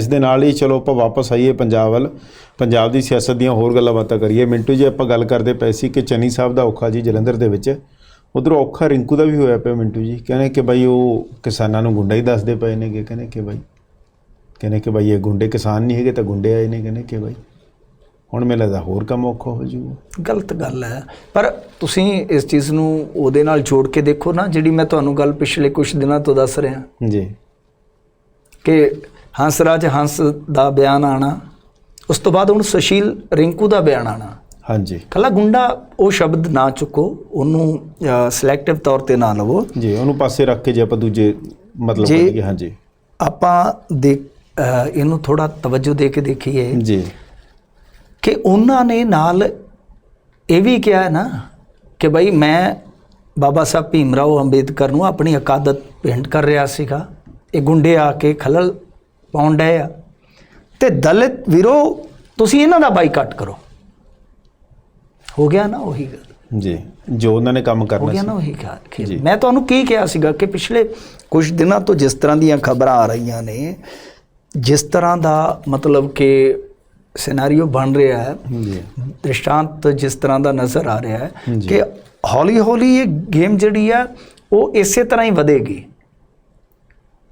ਇਸ ਦੇ ਨਾਲ ਹੀ ਚਲੋ ਆਪਾਂ ਵਾਪਸ ਆਈਏ ਪੰਜਾਬ ਵੱਲ। ਪੰਜਾਬ ਦੀ ਸਿਆਸਤ ਦੀਆਂ ਹੋਰ ਗੱਲਾਂ ਬਾਤਾਂ ਕਰੀਏ। ਮਿੰਟੂ ਜੀ ਆਪਾਂ ਗੱਲ ਕਰਦੇ ਪਏ ਸੀ ਕਿ ਚੰਨੀ ਸਾਹਿਬ ਦਾ ਔਖਾ ਜੀ ਜਲੰਧਰ ਦੇ ਵਿੱਚ। ਉਧਰੋਂ ਔਖਾ ਰਿੰਕੂ ਦਾ ਵੀ ਹੋਇਆ ਪਿਆ ਮਿੰਟੂ ਜੀ। ਕਹਿੰਦੇ ਕਿ ਬਾਈ ਉਹ ਕਿਸਾਨਾਂ ਨੂੰ ਗੁੰਡਾ ਹੀ ਦੱਸਦੇ ਪਏ ਨੇਗੇ ਕਹਿੰਦੇ ਕਿ ਬਾਈ ਕਹਿੰਦੇ ਕਿ ਬਾਈ ਇਹ ਗੁੰਡੇ ਕਿਸਾਨ ਨਹੀਂ ਹੈਗੇ ਤਾਂ ਗੁੰਡੇ ਆਏ ਨੇ ਕਹਿੰਦੇ ਕਿ ਬਾਈ। ਹੁਣ ਮੈਨੂੰ ਲੱਗਦਾ ਹੋਰ ਕੰਮ ਔਖਾ ਹੋ ਜਾਊਗਾ। ਗਲਤ ਗੱਲ ਹੈ। ਪਰ ਤੁਸੀਂ ਇਸ ਚੀਜ਼ ਨੂੰ ਉਹਦੇ ਨਾਲ ਜੋੜ ਕੇ ਦੇਖੋ ਨਾ ਜਿਹੜੀ ਮੈਂ ਤੁਹਾਨੂੰ ਗੱਲ ਪਿਛਲੇ ਕੁਝ ਦਿਨਾਂ ਤੋਂ ਦੱਸ ਰਿਹਾ। ਜੀ। ਕਿ ਹੰਸਰਾਜ ਹੰਸ ਦਾ ਬਿਆਨ ਆਣਾ ਉਸ ਤੋਂ ਬਾਅਦ ਹੁਣ ਸੁਸ਼ੀਲ ਰਿੰਕੂ ਦਾ ਬਿਆਨ ਆਣਾ। ਹਾਂਜੀ। ਕੱਲਾ ਗੁੰਡਾ ਉਹ ਸ਼ਬਦ ਨਾ ਚੁੱਕੋ ਉਹਨੂੰ ਸਿਲੈਕਟਿਵ ਤੌਰ ਤੇ ਨਾ ਲਵੋ। ਜੀ ਉਹਨੂੰ ਪਾਸੇ ਰੱਖ ਕੇ ਜੇ ਆਪਾਂ ਦੂਜੇ ਮਤਲਬ। ਕਰੀਏ ਹਾਂਜੀ। ਆਪਾਂ ਦੇ ਇਹਨੂੰ ਥੋੜਾ ਤਵੱਜੋ ਦੇ ਕੇ ਦੇਖੀਏ ਜੀ। ਕਿ ਉਹਨਾਂ ਨੇ ਨਾਲ ਇਹ ਵੀ ਕਿਹਾ ਹੈ ਨਾ ਕਿ ਭਾਈ ਮੈਂ ਬਾਬਾ ਸਾਹਿਬ ਭੀਮ ਰਾਓ ਅੰਬੇਦਕਰ ਨੂੰ ਆਪਣੀ ਅਕਾਦਤ ਭੇਂਟ ਕਰ ਰਿਹਾ ਸੀਗਾ। ਇਹ ਗੁੰਡੇ ਆ ਕੇ ਖਲਲ ਪਾਉਣ ਡਏ ਆ। ਤੇ ਦਲਿਤ ਵੀਰੋ ਤੁਸੀਂ ਇਹਨਾਂ ਦਾ ਬਾਈਕਾਟ ਕਰੋ। ਹੋ ਗਿਆ ਨਾ ਉਹੀ ਗੱਲ। ਜੀ ਜੋ ਉਹਨਾਂ ਨੇ ਕੰਮ ਹੋ ਕਰਨਾ ਗਿਆ ਸੀ। ਨਾ ਉਹੀ ਗੱਲ। ਮੈਂ ਤੁਹਾਨੂੰ ਕੀ ਕਿਹਾ ਸੀਗਾ ਕਿ ਪਿਛਲੇ ਕੁਝ ਦਿਨਾਂ ਤੋਂ ਜਿਸ ਤਰ੍ਹਾਂ ਦੀਆਂ ਖਬਰਾਂ ਆ ਰਹੀਆਂ ਨੇ ਜਿਸ ਤਰ੍ਹਾਂ ਦਾ ਮਤਲਬ ਕਿ ਸਿਨੈਰੀਓ ਬਣ ਰਿਹਾ ਹੈ ਜੀ। ਦ੍ਰਿਸ਼ਟਾਂਤ ਜਿਸ ਤਰ੍ਹਾਂ ਦਾ ਨਜ਼ਰ ਆ ਰਿਹਾ ਹੈ। ਕਿ ਹੌਲੀ ਹੌਲੀ ਇਹ ਗੇਮ ਜਿਹੜੀ ਆ ਉਹ ਇਸੇ ਤਰ੍ਹਾਂ ਹੀ ਵਧੇਗੀ।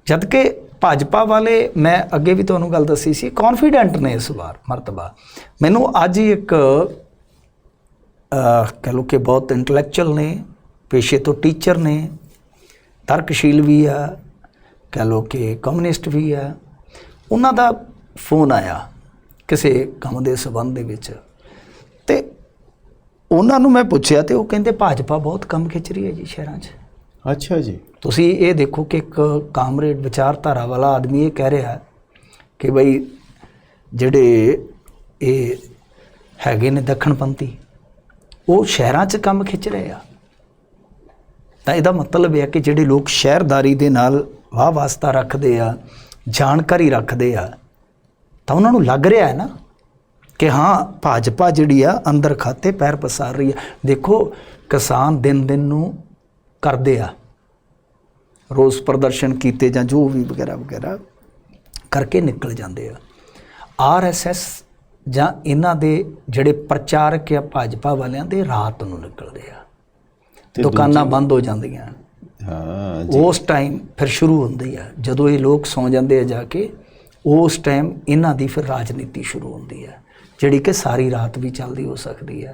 ਜਦ ਕਿ ਭਾਜਪਾ ਵਾਲੇ ਮੈਂ ਅੱਗੇ ਵੀ ਤੁਹਾਨੂੰ ਗੱਲ ਦੱਸੀ ਸੀ ਕੌਨਫੀਡੈਂਟ ਨੇ ਇਸ ਵਾਰ ਮਰਤਬਾ। ਮੈਨੂੰ ਅੱਜ ਹੀ ਇੱਕ ਅਹ, ਕਹਿ ਲਓ ਕਿ ਬਹੁਤ ਇੰਟੈਲੈਕਚੁਅਲ ਨੇ ਪੇਸ਼ੇ ਤੋਂ ਟੀਚਰ ਨੇ ਤਰਕਸ਼ੀਲ ਵੀ ਆ ਕਹਿ ਲਓ ਕਿ ਕਮਿਊਨਿਸਟ ਵੀ ਆ। ਉਹਨਾਂ ਦਾ ਫੋਨ ਆਇਆ ਕਿਸੇ ਕੰਮ ਦੇ ਸਬੰਧ ਦੇ ਵਿੱਚ। ਤੇ ਉਹਨਾਂ ਨੂੰ ਮੈਂ ਪੁੱਛਿਆ ਤੇ ਉਹ ਕਹਿੰਦੇ ਭਾਜਪਾ ਬਹੁਤ ਕੰਮ ਖਿੱਚ ਰਹੀ ਹੈ ਜੀ ਸ਼ਹਿਰਾਂ 'ਚ। ਅੱਛਾ ਜੀ। ਤੁਸੀਂ ਇਹ ਦੇਖੋ ਕਿ ਇੱਕ ਕਾਮਰੇਡ ਵਿਚਾਰਧਾਰਾ ਵਾਲਾ ਆਦਮੀ ਇਹ ਕਹਿ ਰਿਹਾ ਕਿ ਬਈ ਜਿਹੜੇ ਇਹ ਹੈਗੇ ਨੇ ਦੱਖਣਪੰਥੀ ਉਹ ਸ਼ਹਿਰਾਂ 'ਚ ਕੰਮ ਖਿੱਚ ਰਹੇ ਆ। ਤਾਂ ਇਹਦਾ ਮਤਲਬ ਇਹ ਹੈ ਕਿ ਜਿਹੜੇ ਲੋਕ ਸ਼ਹਿਰਦਾਰੀ ਦੇ ਨਾਲ ਵਾਹ ਵਾਸਤਾ ਰੱਖਦੇ ਆ, ਜਾਣਕਾਰੀ ਰੱਖਦੇ ਆ, ਤਾਂ ਉਹਨਾਂ ਨੂੰ ਲੱਗ ਰਿਹਾ ਹੈ ਨਾ ਕਿ ਹਾਂ, ਭਾਜਪਾ ਜਿਹੜੀ ਆ ਅੰਦਰ ਖਾਤੇ ਪੈਰ ਪਸਾਰ ਰਹੀ ਆ। ਦੇਖੋ ਕਿਸਾਨ ਦਿਨ ਦਿਨ ਨੂੰ ਕਰਦੇ ਆ। ਰੋਸ ਪ੍ਰਦਰਸ਼ਨ ਕੀਤੇ ਜਾਂ ਜੋ ਵੀ ਵਗੈਰਾ ਵਗੈਰਾ ਕਰਕੇ ਨਿਕਲ ਜਾਂਦੇ ਆ। ਆਰਐਸਐਸ ਜਾਂ ਇਹਨਾਂ ਦੇ ਜਿਹੜੇ ਪ੍ਰਚਾਰਕ ਆ ਭਾਜਪਾ ਵਾਲਿਆਂ ਦੇ ਰਾਤ ਨੂੰ ਨਿਕਲਦੇ ਆ। ਤੇ ਦੁਕਾਨਾਂ ਬੰਦ ਹੋ ਜਾਂਦੀਆਂ। ਹਾਂ ਉਸ ਟਾਈਮ ਫਿਰ ਸ਼ੁਰੂ ਹੁੰਦੀ ਆ। ਜਦੋਂ ਇਹ ਲੋਕ ਸੌਂ ਜਾਂਦੇ ਆ ਜਾ ਕੇ ਉਸ ਟਾਈਮ ਇਹਨਾਂ ਦੀ ਫਿਰ ਰਾਜਨੀਤੀ ਸ਼ੁਰੂ ਹੁੰਦੀ ਆ ਜਿਹੜੀ ਕਿ ਸਾਰੀ ਰਾਤ ਵੀ ਚੱਲਦੀ ਹੋ ਸਕਦੀ ਆ।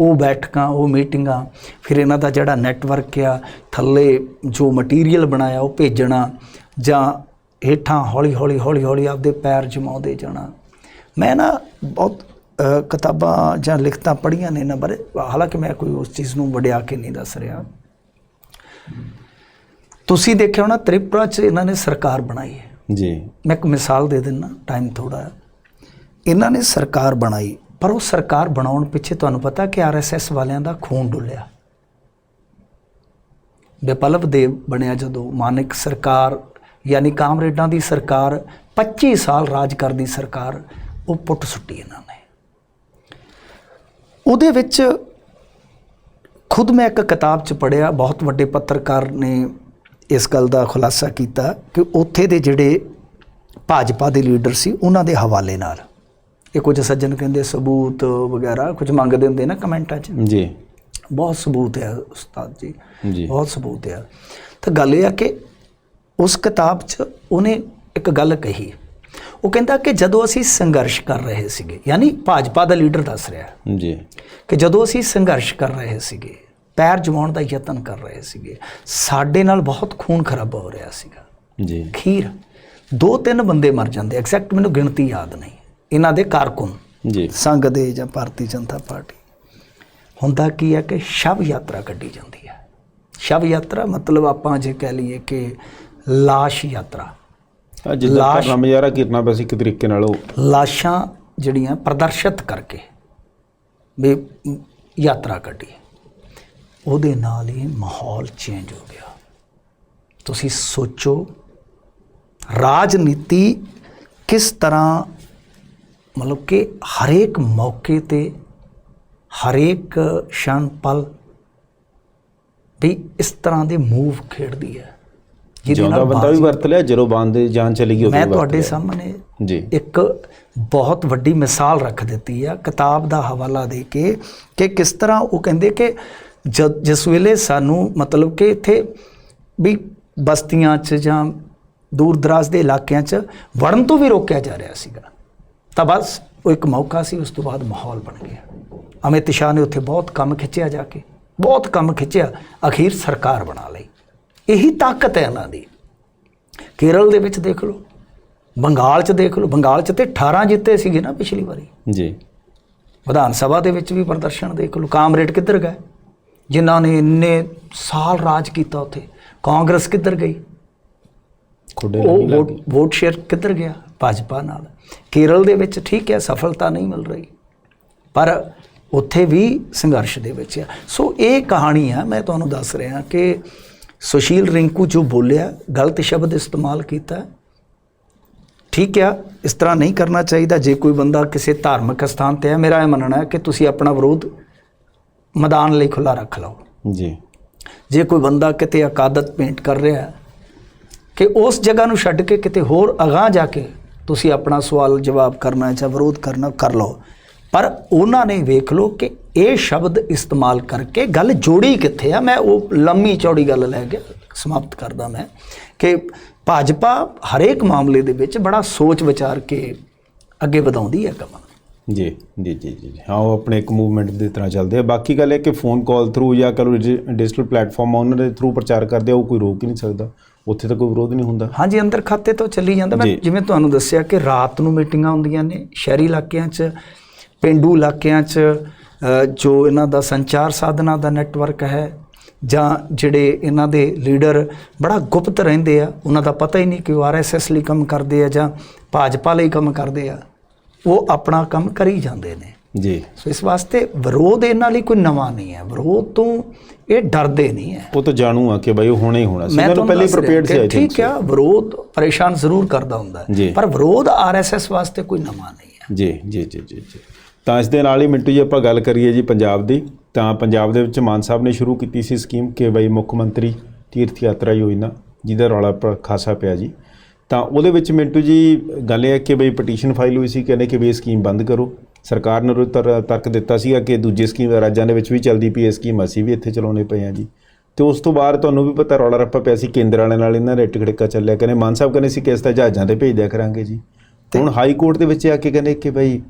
ਉਹ ਬੈਠਕਾਂ ਉਹ ਮੀਟਿੰਗਾਂ ਫਿਰ ਇਹਨਾਂ ਦਾ ਜਿਹੜਾ ਨੈਟਵਰਕ ਆ ਥੱਲੇ ਜੋ ਮਟੀਰੀਅਲ ਬਣਾਇਆ ਉਹ ਭੇਜਣਾ ਜਾਂ ਹੇਠਾਂ ਹੌਲੀ ਹੌਲੀ ਹੌਲੀ ਹੌਲੀ ਆਪਦੇ ਪੈਰ ਜਮਾਉਂਦੇ ਜਾਣਾ। ਮੈਂ ਨਾ ਬਹੁਤ ਕਿਤਾਬਾਂ ਜਾਂ ਲਿਖਤਾਂ ਪੜ੍ਹੀਆਂ ਨੇ ਇਹਨਾਂ ਬਾਰੇ। ਹਾਲਾਂਕਿ ਮੈਂ ਕੋਈ ਉਸ ਚੀਜ਼ ਨੂੰ ਵਡਿਆ ਕੇ ਨਹੀਂ ਦੱਸ ਰਿਹਾ। ਤੁਸੀਂ ਦੇਖਿਆ ਹੋਣਾ ਤ੍ਰਿਪੁਰਾ 'ਚ ਇਹਨਾਂ ਨੇ ਸਰਕਾਰ ਬਣਾਈ ਹੈ। ਜੀ। ਮੈਂ ਇੱਕ ਮਿਸਾਲ ਦੇ ਦਿੰਦਾ ਟਾਈਮ ਥੋੜਾ ਇਹਨਾਂ ਨੇ ਸਰਕਾਰ ਬਣਾਈ। ਪਰ ਉਹ ਸਰਕਾਰ ਬਣਾਉਣ ਪਿੱਛੇ ਤੁਹਾਨੂੰ ਪਤਾ ਕਿ ਆਰਐਸਐਸ ਵਾਲਿਆਂ ਦਾ ਖੂਨ ਡੁੱਲਿਆ। ਵਿਪਲਵ ਦੇਵ ਬਣਿਆ ਜਦੋਂ ਮਾਨਿਕ ਸਰਕਾਰ, ਯਾਨੀ ਕਾਮਰੇਡਾਂ ਦੀ ਸਰਕਾਰ 25 ਸਾਲ ਰਾਜ ਕਰਦੀ ਸਰਕਾਰ, ਉਹ ਪੁੱਟ ਸੁੱਟੀ ਇਹਨਾਂ ਨੇ। ਉਹਦੇ ਵਿੱਚ ਖੁਦ ਮੈਂ ਇੱਕ ਕਿਤਾਬ 'ਚ ਪੜਿਆ ਬਹੁਤ ਵੱਡੇ ਪੱਤਰਕਾਰ ਨੇ ਇਸ ਗੱਲ ਦਾ ਖੁਲਾਸਾ ਕੀਤਾ ਕਿ ਉੱਥੇ ਦੇ ਜਿਹੜੇ ਭਾਜਪਾ ਦੇ ਲੀਡਰ ਸੀ, ਉਹਨਾਂ ਦੇ ਹਵਾਲੇ ਨਾਲ। ਇਹ ਕੁਝ ਸੱਜਣ ਕਹਿੰਦੇ ਸਬੂਤ ਵਗੈਰਾ ਕੁਝ ਮੰਗਦੇ ਹੁੰਦੇ ਨਾ ਕਮੈਂਟਾਂ 'ਚ। ਜੀ। ਬਹੁਤ ਸਬੂਤ ਹੈ ਉਸਤਾਦ ਜੀ। ਜੀ। ਬਹੁਤ ਸਬੂਤ ਹੈ ਤਾਂ ਗੱਲ ਇਹ ਆ ਕਿ ਉਸ ਕਿਤਾਬ 'ਚ ਉਹਨੇ ਇੱਕ ਗੱਲ ਕਹੀ। ਉਹ ਕਹਿੰਦਾ ਕਿ ਜਦੋਂ ਅਸੀਂ ਸੰਘਰਸ਼ ਕਰ ਰਹੇ ਸੀਗੇ ਯਾਨੀ ਭਾਜਪਾ ਦਾ ਲੀਡਰ ਦੱਸ ਰਿਹਾ ਜੀ। ਕਿ ਜਦੋਂ ਅਸੀਂ ਸੰਘਰਸ਼ ਕਰ ਰਹੇ ਸੀਗੇ ਪੈਰ ਜਮਾਉਣ ਦਾ ਯਤਨ ਕਰ ਰਹੇ ਸੀਗੇ ਸਾਡੇ ਨਾਲ ਬਹੁਤ ਖੂਨ ਖਰਾਬਾ ਹੋ ਰਿਹਾ ਸੀਗਾ। ਜੀ। ਖੀਰ। ਦੋ ਤਿੰਨ ਬੰਦੇ ਮਰ ਜਾਂਦੇ ਐਗਜ਼ੈਕਟ ਮੈਨੂੰ ਗਿਣਤੀ ਯਾਦ ਨਹੀਂ। ਇਹਨਾਂ ਦੇ ਕਾਰਕੁਨ ਜੀ। ਸੰਘ ਦੇ ਜਾਂ ਭਾਰਤੀ ਜਨਤਾ ਪਾਰਟੀ। ਹੁੰਦਾ ਕੀ ਹੈ ਕਿ ਸ਼ਵ ਯਾਤਰਾ ਕੱਢੀ ਜਾਂਦੀ ਹੈ। ਸ਼ਵ ਯਾਤਰਾ ਮਤਲਬ ਆਪਾਂ ਜੇ ਕਹਿ ਲਈਏ ਕਿ ਲਾਸ਼ ਯਾਤਰਾ। ਜਿੱਦਾਂ ਕਰਨਾ ਮਜ਼ਾਰਾ ਕਿਰਨਾ ਬਸ ਇੱਕ ਤਰੀਕੇ ਨਾਲ ਉਹ। ਲਾਸ਼ਾਂ ਜਿਹੜੀਆਂ ਪ੍ਰਦਰਸ਼ਿਤ ਕਰਕੇ ਵੀ ਯਾਤਰਾ ਕੱਢੀ। ਉਹਦੇ ਨਾਲ ਹੀ ਮਾਹੌਲ ਚੇਂਜ ਹੋ ਗਿਆ। ਤੁਸੀਂ ਸੋਚੋ ਰਾਜਨੀਤੀ ਕਿਸ ਤਰ੍ਹਾਂ ਮਤਲਬ ਕਿ ਹਰੇਕ ਮੌਕੇ ਤੇ ਹਰੇਕ ਸ਼ਣ ਪਲ ਵੀ ਇਸ ਤਰ੍ਹਾਂ ਦੇ ਮੂਵ ਖੇਡਦੀ ਹੈ ਜਿਉਂਦਾ ਬੰਦਾ ਵੀ ਵਰਤ ਲਿਆ ਜਦੋਂ ਬੰਦ ਜਾਨ ਚਲੀ ਗਈ ਉਹ ਮੈਂ ਤੁਹਾਡੇ ਸਾਹਮਣੇ ਜੀ। ਇੱਕ ਬਹੁਤ ਵੱਡੀ ਮਿਸਾਲ ਰੱਖ ਦਿੱਤੀ ਆ ਕਿਤਾਬ ਦਾ ਹਵਾਲਾ ਦੇ ਕੇ ਕਿ ਕਿਸ ਤਰ੍ਹਾਂ ਉਹ ਕਹਿੰਦੇ ਕਿ ਜਿਸ ਵੇਲੇ ਸਾਨੂੰ ਮਤਲਬ ਕਿ ਇੱਥੇ ਵੀ ਬਸਤੀਆਂ 'ਚ ਜਾਂ ਦੂਰ ਦਰਾਜ ਦੇ ਇਲਾਕਿਆਂ 'ਚ ਵੜਨ ਤੋਂ ਵੀ ਰੋਕਿਆ ਜਾ ਰਿਹਾ ਸੀਗਾ। ਤਾਂ ਬਸ ਉਹ ਇੱਕ ਮੌਕਾ ਸੀ ਉਸ ਤੋਂ ਬਾਅਦ ਮਾਹੌਲ ਬਣ ਗਿਆ। ਅਮਿਤ ਸ਼ਾਹ ਨੇ ਉੱਥੇ ਬਹੁਤ ਕੰਮ ਖਿੱਚਿਆ ਜਾ ਕੇ ਬਹੁਤ ਕੰਮ ਖਿੱਚਿਆ ਅਖੀਰ ਸਰਕਾਰ ਬਣਾ ਲਈ। ਇਹੀ ਤਾਕਤ ਹੈ ਇਹਨਾਂ ਦੀ। ਕੇਰਲ ਦੇ ਵਿੱਚ ਦੇਖ ਲਓ ਬੰਗਾਲ 'ਚ ਦੇਖ ਲਓ ਬੰਗਾਲ 'ਚ ਤੇ 18 ਜਿੱਤੇ ਸੀਗੇ ਨਾ ਪਿਛਲੀ ਵਾਰੀ। ਜੀ। ਵਿਧਾਨ ਸਭਾ ਦੇ ਵਿੱਚ ਵੀ ਪ੍ਰਦਰਸ਼ਨ ਦੇਖ ਲਓ ਕਾਮਰੇਡ ਕਿੱਧਰ ਗਏ? ਜਿਨ੍ਹਾਂ ਨੇ ਇੰਨੇ ਸਾਲ ਰਾਜ ਕੀਤਾ ਉੱਥੇ। ਕਾਂਗਰਸ ਕਿੱਧਰ ਗਈ? ਉਹ ਵੋਟ ਸ਼ੇਅਰ ਕਿੱਧਰ ਗਿਆ? ਭਾਜਪਾ ਨਾਲ। ਕੇਰਲ ਦੇ ਵਿੱਚ ਠੀਕ ਹੈ ਸਫਲਤਾ ਨਹੀਂ ਮਿਲ ਰਹੀ। ਪਰ ਉੱਥੇ ਵੀ ਸੰਘਰਸ਼ ਦੇ ਵਿੱਚ ਆ। ਸੋ ਇਹ ਕਹਾਣੀ ਆ ਮੈਂ ਤੁਹਾਨੂੰ ਦੱਸ ਰਿਹਾ ਕਿ ਸੁਸ਼ੀਲ ਰਿੰਕੂ ਜੋ ਬੋਲਿਆ ਗਲਤ ਸ਼ਬਦ ਇਸਤੇਮਾਲ ਕੀਤਾ। ਠੀਕ ਆ ਇਸ ਤਰ੍ਹਾਂ ਨਹੀਂ ਕਰਨਾ ਚਾਹੀਦਾ। ਜੇ ਕੋਈ ਬੰਦਾ ਕਿਸੇ ਧਾਰਮਿਕ ਸਥਾਨ ਤੇ ਹੈ ਮੇਰਾ ਇਹ ਮੰਨਣਾ ਹੈ ਕਿ ਤੁਸੀਂ ਆਪਣਾ ਵਿਰੋਧ ਮੈਦਾਨ ਲਈ ਖੁੱਲਾ ਰੱਖ ਲਓ। ਜੀ। ਜੇ ਕੋਈ ਬੰਦਾ ਕਿਤੇ ਅਕਾਦਤ ਪੇਂਟ ਕਰ ਰਿਹਾ ਹੈ ਕਿ ਉਸ ਜਗ੍ਹਾ ਨੂੰ ਛੱਡ ਕੇ ਕਿਤੇ ਹੋਰ ਅਗਾਹ ਜਾ ਕੇ ਤੁਸੀਂ ਆਪਣਾ ਸਵਾਲ ਜਵਾਬ ਕਰਨਾ ਜਾਂ ਵਿਰੋਧ ਕਰਨਾ, ਕਰ ਲਓ। ਪਰ ਉਹਨਾਂ ਨੇ ਵੇਖ ਲਓ ਕਿ ਇਹ ਸ਼ਬਦ ਇਸਤੇਮਾਲ ਕਰਕੇ ਗੱਲ ਜੋੜੀ ਕਿੱਥੇ ਆ। ਮੈਂ ਉਹ ਲੰਮੀ ਚੌੜੀ ਗੱਲ ਲੈ ਕੇ ਸਮਾਪਤ ਕਰਦਾ ਮੈਂ ਕਿ ਭਾਜਪਾ ਹਰੇਕ ਮਾਮਲੇ ਦੇ ਵਿੱਚ ਬੜਾ ਸੋਚ ਵਿਚਾਰ ਕੇ ਅੱਗੇ ਵਧਾਉਂਦੀ ਹੈ ਕੰਮ ਜੀ ਜੀ ਜੀ ਜੀ ਹਾਂ, ਉਹ ਆਪਣੇ ਇੱਕ ਮੂਵਮੈਂਟ ਦੀ ਤਰ੍ਹਾਂ ਚੱਲਦੇ ਆ ਬਾਕੀ ਗੱਲ ਇਹ ਕਿ ਫੋਨ ਕਾਲ ਥਰੂ ਜਾਂ ਕਰੋ ਡਿਜੀਟਲ ਪਲੇਟਫਾਰਮ ਉਹਨਾਂ ਦੇ ਥਰੂ ਪ੍ਰਚਾਰ ਕਰਦੇ ਆ, ਉਹ ਕੋਈ ਰੋਕ ਹੀ ਨਹੀਂ ਸਕਦਾ। ਉੱਥੇ ਤਾਂ ਕੋਈ ਵਿਰੋਧ ਨਹੀਂ ਹੁੰਦਾ। ਹਾਂਜੀ ਅੰਦਰ ਖਾਤੇ ਤੋਂ ਚੱਲੀ ਜਾਂਦਾ। ਮੈਂ। ਜਿਵੇਂ ਤੁਹਾਨੂੰ ਦੱਸਿਆ ਕਿ ਰਾਤ ਨੂੰ ਮੀਟਿੰਗਾਂ ਹੁੰਦੀਆਂ ਨੇ ਸ਼ਹਿਰੀ ਇਲਾਕਿਆਂ 'ਚ ਪਿੰਡੂ ਇਲਾਕਿਆਂ 'ਚ ਜੋ ਇਹਨਾਂ ਦਾ ਸੰਚਾਰ ਸਾਧਨਾਂ ਦਾ ਨੈਟਵਰਕ ਹੈ ਜਾਂ ਜਿਹੜੇ ਇਹਨਾਂ ਦੇ ਲੀਡਰ ਬੜਾ ਗੁਪਤ ਰਹਿੰਦੇ ਆ ਉਹਨਾਂ ਦਾ ਪਤਾ ਹੀ ਨਹੀਂ ਕਿ ਉਹ ਆਰਐਸਐਸ ਲਈ ਕੰਮ ਕਰਦੇ ਆ ਜਾਂ ਭਾਜਪਾ ਲਈ ਕੰਮ ਕਰਦੇ ਆ ਉਹ ਆਪਣਾ ਕੰਮ ਕਰੀ ਜਾਂਦੇ ਨੇ। ਜੀ। ਸੋ ਇਸ ਵਾਸਤੇ ਵਿਰੋਧ ਇਹਨਾਂ ਲਈ ਕੋਈ ਨਵਾਂ ਨਹੀਂ ਹੈ। ਵਿਰੋਧ ਤੋਂ ਇਹ ਡਰਦੇ ਨਹੀਂ ਹੈ। ਉਹ ਤਾਂ ਜਾਣੂ ਆ ਕਿ ਬਾਈ ਉਹ ਹੋਣਾ ਹੀ ਹੋਣਾ ਸੀ। ਮੈਂ ਤੁਹਾਨੂੰ ਪਹਿਲੇ ਪ੍ਰਪੇਅਰਡ ਸੀ ਆਈ ਥਿੰਕ ਠੀਕ ਆ ਵਿਰੋਧ ਪਰੇਸ਼ਾਨ ਜ਼ਰੂਰ ਕਰਦਾ ਹੁੰਦਾ। ਹੈ ਪਰ ਵਿਰੋਧ ਆਰਐਸਐਸ ਵਾਸਤੇ ਕੋਈ ਨਵਾਂ ਨਹੀਂ ਹੈ। ਜੀ ਜੀ ਜੀ ਜੀ ਜੀ। ਤਾਂ ਇਸ ਦੇ ਨਾਲ ਹੀ ਮਿੰਟੂ ਜੀ ਆਪਾਂ ਗੱਲ ਕਰੀਏ ਜੀ ਪੰਜਾਬ ਦੀ। ਤਾਂ ਪੰਜਾਬ ਦੇ ਵਿੱਚ ਮਾਨ ਸਾਹਿਬ ਨੇ ਸ਼ੁਰੂ ਕੀਤੀ ਸੀ ਸਕੀਮ ਕਿ ਬਈ ਮੁੱਖ ਮੰਤਰੀ ਤੀਰਥ ਯਾਤਰਾ ਯੋਜਨਾ ਜਿਹਦਾ ਰੌਲਾ ਖਾਸਾ ਪਿਆ ਜੀ। ਤਾਂ ਉਹਦੇ ਵਿੱਚ ਮਿੰਟੂ ਜੀ ਗੱਲ ਇਹ ਹੈ ਕਿ ਬਈ ਪਟੀਸ਼ਨ ਫਾਈਲ ਹੋਈ ਸੀ ਕਹਿੰਦੇ ਕਿ ਇਹ ਸਕੀਮ ਬੰਦ ਕਰੋ। ਸਰਕਾਰ ਨੇ ਤਰਕ ਦਿੱਤਾ ਸੀਗਾ ਕਿ ਦੂਜੇ ਸਕੀਮ ਰਾਜਾਂ ਦੇ ਵਿੱਚ ਵੀ ਚੱਲਦੀ ਪਈ ਇਹ ਸਕੀਮ ਅਸੀਂ ਵੀ ਇੱਥੇ ਚਲਾਉਣੇ ਪਏ ਆ ਜੀ। ਤੇ ਉਸ ਤੋਂ ਬਾਅਦ ਤੁਹਾਨੂੰ ਵੀ ਪਤਾ ਰੌਲਾ ਰੱਪਾ ਪਿਆ ਸੀ ਕੇਂਦਰ ਵਾਲਿਆਂ ਨਾਲ ਇਹਨਾਂ ਦਾ ਇੱਟ ਖੜਕਾ ਚੱਲਿਆ। ਕਹਿੰਦੇ ਮਾਨ ਸਾਹਿਬ ਕਹਿੰਦੇ ਸੀ ਕਿਸ ਤਾਂ ਜਹਾਜ਼ਾਂ ਤੇ ਭੇਜ ਦਿਆ ਕਰਾਂਗੇ ਜੀ। ਹੁਣ ਹਾਈ ਕੋਰਟ ਦੇ ਵਿੱਚ ਆ ਕੇ ਕਹਿੰਦੇ ਕਿ ਬਈ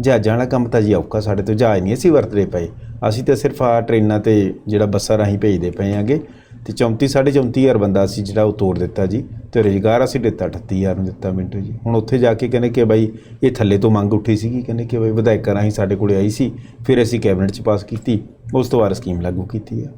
ਜਹਾਜ਼ਾਂ ਵਾਲਾ ਕੰਮ ਤਾਂ ਜੀ ਔਖਾ ਸਾਡੇ ਤੋਂ ਜਹਾਜ਼ ਨਹੀਂ ਅਸੀਂ ਵਰਤਦੇ ਪਏ। ਅਸੀਂ ਤਾਂ ਸਿਰਫ ਆ ਟ੍ਰੇਨਾਂ ਤੇ ਜਿਹੜਾ ਬੱਸਾਂ ਰਾਹੀਂ ਭੇਜਦੇ ਪਏ ਆਂਗੇ ਤੇ 34 3.5 ਹਜ਼ਾਰ ਬੰਦਾ ਅਸੀਂ ਜਿਹੜਾ ਉਹ ਤੋੜ ਦਿੱਤਾ ਜੀ ਤੇ ਰੁਜ਼ਗਾਰ ਅਸੀਂ ਦਿੱਤਾ 38000 ਨੂੰ ਦਿੱਤਾ ਮਿੰਟੂ ਜੀ। ਹੁਣ ਉੱਥੇ ਜਾ ਕੇ ਕਹਿੰਦੇ ਕਿ ਬਾਈ ਇਹ ਥੱਲੇ ਤੋਂ ਮੰਗ ਉੱਠੀ ਸੀਗੀ, ਕਹਿੰਦੇ ਕਿ ਬਾਈ ਵਿਧਾਇਕਾਂ ਰਾਹੀਂ ਸਾਡੇ ਕੋਲੇ ਆਈ ਸੀ, ਫਿਰ ਅਸੀਂ ਕੈਬਨਿਟ 'ਚ ਪਾਸ ਕੀਤੀ, ਉਸ ਤੋਂ ਬਾਅਦ ਸਕੀਮ ਲਾਗੂ ਕੀਤੀ ਆ।